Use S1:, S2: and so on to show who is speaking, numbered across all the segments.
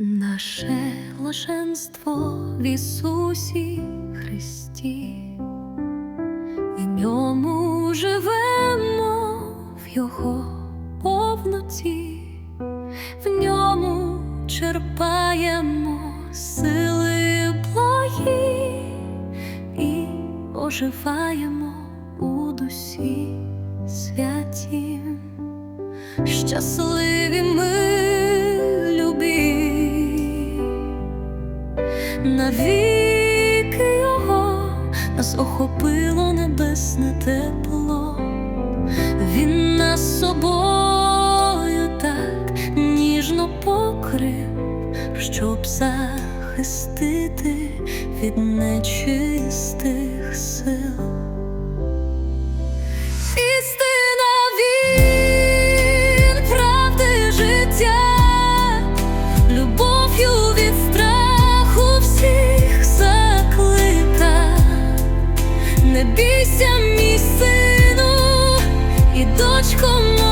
S1: Наше блаженство в Ісусі Христі, в ньому живемо в Його повноті, в ньому черпаємо сили благі і оживаємо у дусі святім. Щасливі ми навіки його нас охопило небесне тепло, він нас собою так ніжно покрив, щоб захистити від нечистих сил. Не мій сину і дочко моя,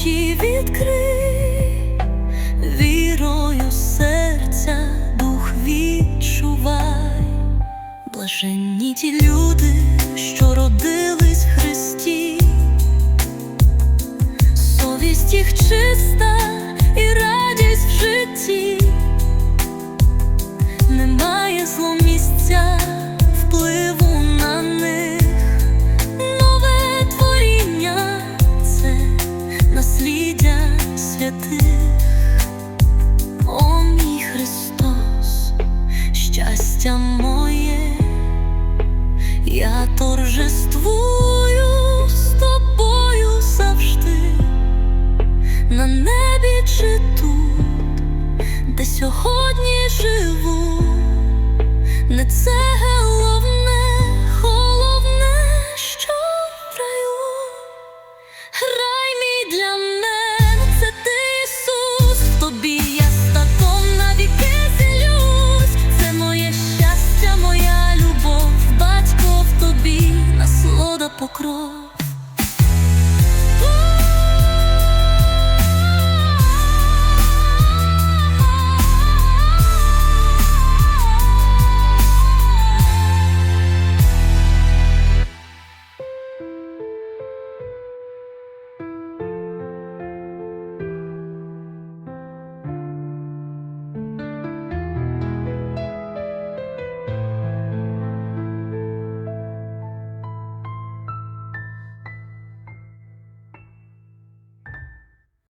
S1: очі відкрий, вірою серця дух відчувай. Блаженні ті люди, що родились в Христі, совість їх чиста я торжествую з тобою завжди, на небі чи тут, де сьогодні живу, не це.